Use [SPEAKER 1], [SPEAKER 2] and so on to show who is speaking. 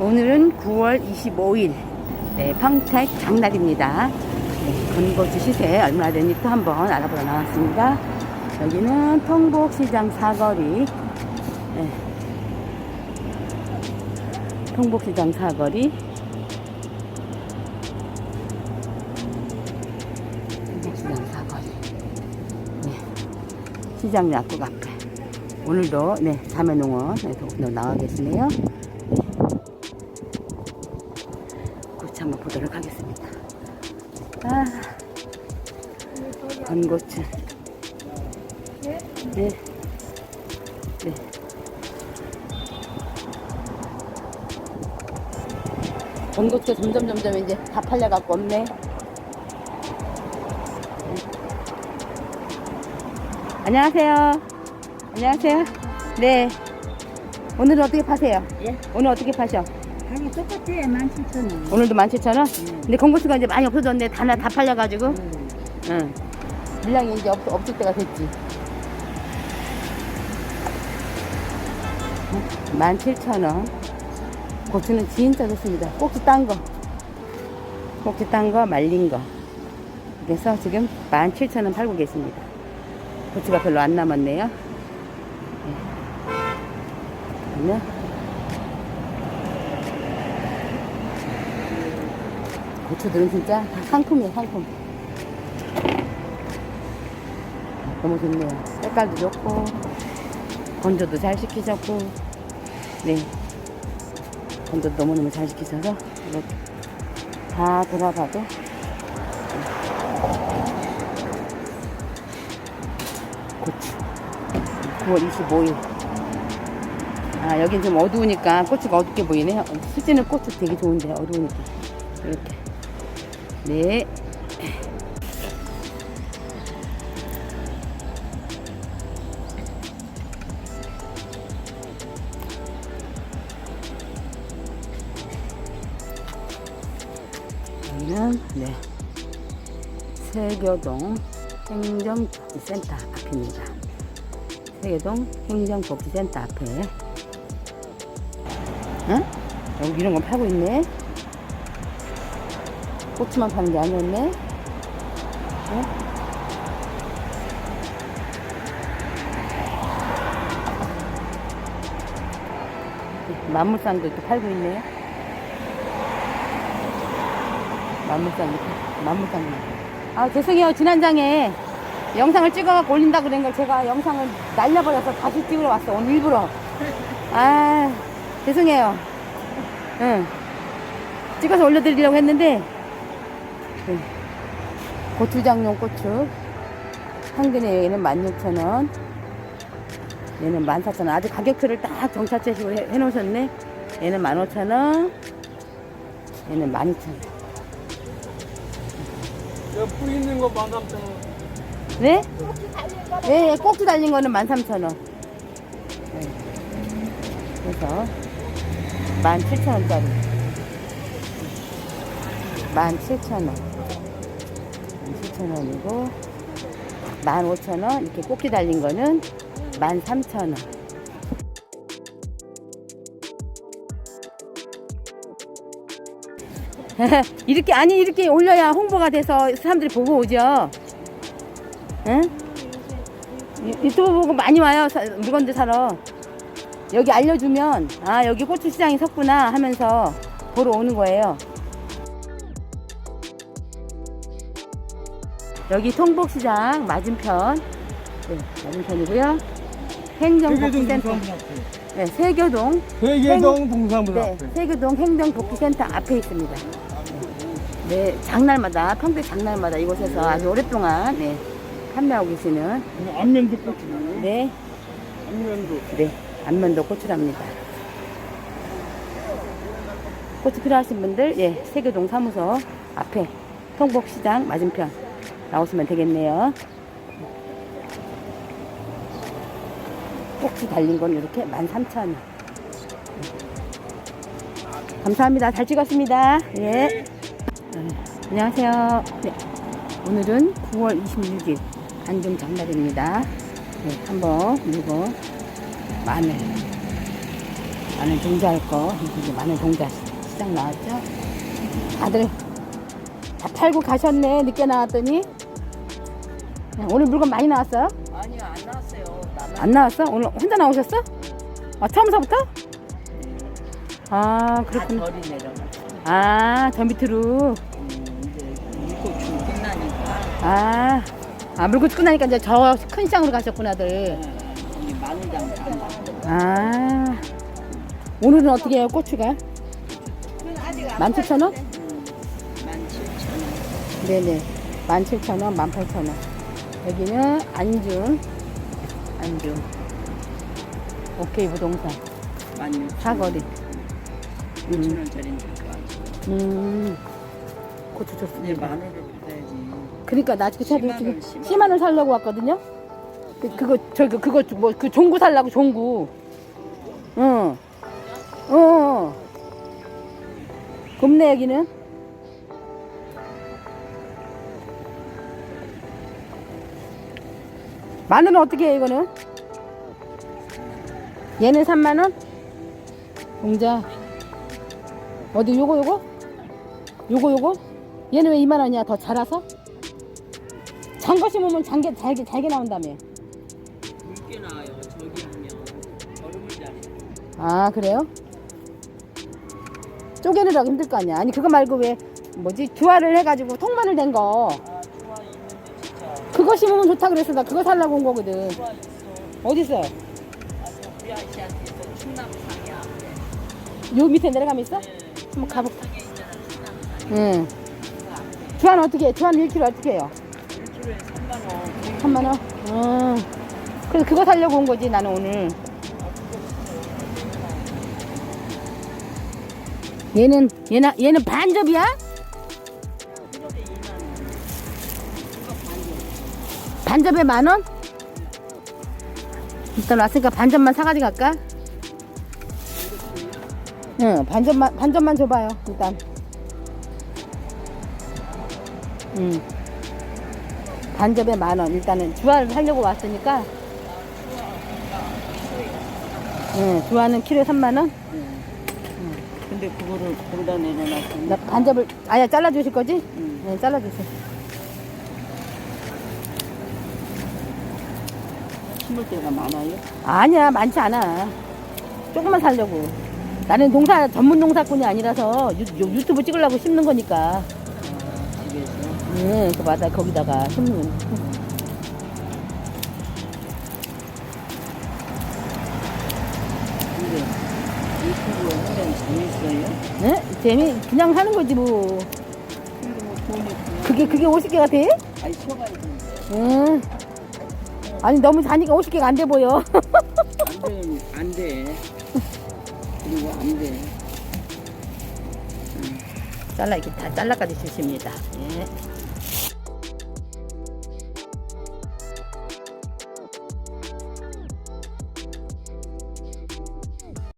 [SPEAKER 1] 오늘은 9월 25일 네, 평택 장날입니다. 네, 건고주 시세 얼마나 되는지 또 한번 알아보러 나왔습니다. 여기는 통복시장 사거리 네. 통복시장 사거리 통복시장 사거리 네. 시장 약국 앞에 오늘도 네 자매농원에서 오늘 나와 계시네요. 고추 한번 보도록 하겠습니다. 아, 건고추. 네. 네. 건고추가 점점 점점 이제 다 팔려갖고 없네. 안녕하세요. 안녕하세요. 네. 오늘은 어떻게 파세요?
[SPEAKER 2] 예?
[SPEAKER 1] 오늘 어떻게 파셔?
[SPEAKER 2] 가격 똑같아 17,000원
[SPEAKER 1] 오늘도 17,000원?
[SPEAKER 2] 네.
[SPEAKER 1] 근데 건고수가 이제 많이 없어졌네. 다, 나- 다 팔려가지고.
[SPEAKER 2] 음.
[SPEAKER 1] 응. 물량이 이제 없, 없을 때가 됐지. 17,000원. 고추는 진짜 좋습니다. 꼭지 딴 거. 꼭지 딴 거, 말린 거. 그래서 지금 17,000원 팔고 계십니다. 고추가 별로 안 남았네요. 네. 그러면 고추들은 진짜 다 상품이에요, 상품. 너무 좋네요. 색깔도 좋고, 건조도 잘 시키셨고, 네. 건조도 너무너무 잘 시키셔서, 이렇게 다 돌아가도, 고추. 9월 25일. 아, 여긴 좀 어두우니까 고추가 어둡게 보이네요. 수지는 고추 되게 좋은데, 어두우니까. 이렇게. 네. 여기는 네 세교동 행정복지센터 앞입니다. 세교동 행정복지센터 앞에 응? 여기 이런 거 팔고 있네. 고추만 파는 게 아니었네. 응? 만물상도 또 팔고 있네요. 만물상도, 팔- 만물상도. 아, 죄송해요. 지난 장에 영상을 찍어갖고 올린다 그런 걸 제가 영상을 날려버려서 다시 찍으러 왔어. 오늘 일부러. 아, 죄송해요. 응. 찍어서 올려드리려고 했는데, 네. 고추장용 고추. 한근에 얘는 16,000원. 얘는 14,000원. 아주 가격표를 딱 정찰제식으로 해, 해놓으셨네. 얘는 15,000원. 얘는 12,000원.
[SPEAKER 3] 여뿌 있는 거 만삼천
[SPEAKER 1] 네? 네, 꼭지 달린 거는 13,000원. 네. 그래서 17,000원짜리. 17,000원. 17,000원이고 15,000원 이렇게 꼭지 달린 거는 13,000원. 이렇게 아니 이렇게 올려야 홍보가 돼서 사람들이 보고 오죠. 응? 유- 유튜브 보고 많이 와요. 사- 물건들 사러. 여기 알려주면 아 여기 고추 시장이 섰구나 하면서 보러 오는 거예요. 여기 통복시장 맞은편. 네, 맞은편이고요. 행정복지센터. 네, 세교동
[SPEAKER 3] 동사무소
[SPEAKER 1] 네,
[SPEAKER 3] 앞에.
[SPEAKER 1] 세교동 행정복지센터 앞에 있습니다. 네, 장날마다 평택 장날마다 이곳에서 아주 오랫동안 네, 판매하고 계시는
[SPEAKER 3] 안면도 고추
[SPEAKER 1] 네,
[SPEAKER 3] 안면도.
[SPEAKER 1] 네, 안면도 고추랍니다. 고추 필요하신 분들, 예, 세교동 사무소 앞에 통복시장 맞은편 나오시면 되겠네요. 꼭지 달린 건 이렇게 13,000원. 감사합니다. 잘 찍었습니다. 예. 네, 안녕하세요. 네, 오늘은 9월 26일 안동 장날입니다. 네, 한번 이거 마늘 마늘 종자할 거 이제 마늘 시- 시장 나왔죠? 다들 다 팔고 가셨네 늦게 나왔더니 네, 오늘 물건 많이 나왔어요?
[SPEAKER 2] 아니요 안 나왔어요. 나만
[SPEAKER 1] 안 나왔어? 오늘 혼자 나오셨어? 아 처음서부터? 아
[SPEAKER 2] 다
[SPEAKER 1] 그렇구나
[SPEAKER 2] 덜이 내려가.
[SPEAKER 1] 아저 밑으로
[SPEAKER 2] 음, 이제 물고기 끝나니까
[SPEAKER 1] 아, 아 물고기 끝나니까 이제 저 큰 시장으로 가셨구나들
[SPEAKER 2] 네, 마늘장 간다.
[SPEAKER 1] 아 오늘은 어떻게 해요 고추가? 17,000원?
[SPEAKER 2] 음, 17,000원.
[SPEAKER 1] 네네 17,000원 18,000원 여기는 안중 안중 오케이 부동산
[SPEAKER 2] 16,000원.
[SPEAKER 1] 사거리
[SPEAKER 2] 5,000원짜리인데.
[SPEAKER 1] 음 고추
[SPEAKER 2] 네,
[SPEAKER 1] 좋습니다
[SPEAKER 2] 마늘을 받아야지.
[SPEAKER 1] 그러니까 나 지금 차도
[SPEAKER 2] 10만
[SPEAKER 1] 지금
[SPEAKER 2] 원, 10만 원.
[SPEAKER 1] 10만 원 살려고 왔거든요 그, 그거 저기 그거 뭐 그 종구 살라고 종구 응 어. 어. 굽네 여기는 마늘은 어떻게 해 이거는? 얘는 3만 원? 공자. 어디 요거 요거? 요거 요거? 얘는 왜 2만 원이야? 더 자라서? 장거 심으면 장게 잘게 잘게 나온다며.
[SPEAKER 2] 굵게 나와요. 저기 하면 얼음을 잘해.
[SPEAKER 1] 아 그래요? 쪼개느라고 힘들 거 아니야. 아니 그거 말고 왜 뭐지? 주화를 해가지고 통마늘 된거.
[SPEAKER 2] 있는데 진짜.
[SPEAKER 1] 그거 심으면 좋다 그래서 나 그거 살라고 온 거거든. 어디 있어?
[SPEAKER 2] 아, 저 우리.
[SPEAKER 1] 요 밑에 내려가면 있어?
[SPEAKER 2] 네.
[SPEAKER 1] 한번 가볼까? 응. 주화는 어떻게 해? 주화는 1kg 어떻게 해요?
[SPEAKER 2] 1kg에 3만 원.
[SPEAKER 1] 3만 원? 음. 그래서 그거 살려고 온 거지 나는 오늘 얘는 얘는 얘는 반접이야? 반접에 만 원? 일단 왔으니까 반접만 사가지고 갈까? 응, 반접만 반접만 줘봐요. 일단. 응. 반접에 만 원. 일단은 주화를 하려고 왔으니까. 응, 주화는 키로에 3만 원.
[SPEAKER 2] 근데 그거를 거기다 내려놨어.
[SPEAKER 1] 나 반접을 아야 잘라 주실 거지?
[SPEAKER 2] 응.
[SPEAKER 1] 네, 잘라 주세요.
[SPEAKER 2] 심을 때가 많아요?
[SPEAKER 1] 아니야, 많지 않아. 조금만 살려고. 나는 농사 전문 농사꾼이 아니라서 유, 유- 유튜브 찍으려고 심는 거니까.
[SPEAKER 2] 아, 집에서.
[SPEAKER 1] 네, 그 맞아 거기다가 심는.
[SPEAKER 2] 근데 유튜브 하면 재밌어요?
[SPEAKER 1] 네? 재미 그냥 하는 거지 뭐.
[SPEAKER 2] 뭐 돈이 그냥.
[SPEAKER 1] 그게 그게 50개가 돼?
[SPEAKER 2] 아니, 쳐가지고.
[SPEAKER 1] 응. 아니 너무 다니까 50개가 안 돼 보여.
[SPEAKER 2] 안 돼, 안 돼. 그리고 안 돼.
[SPEAKER 1] 잘라 이렇게 다 잘라까지 주십니다. 예.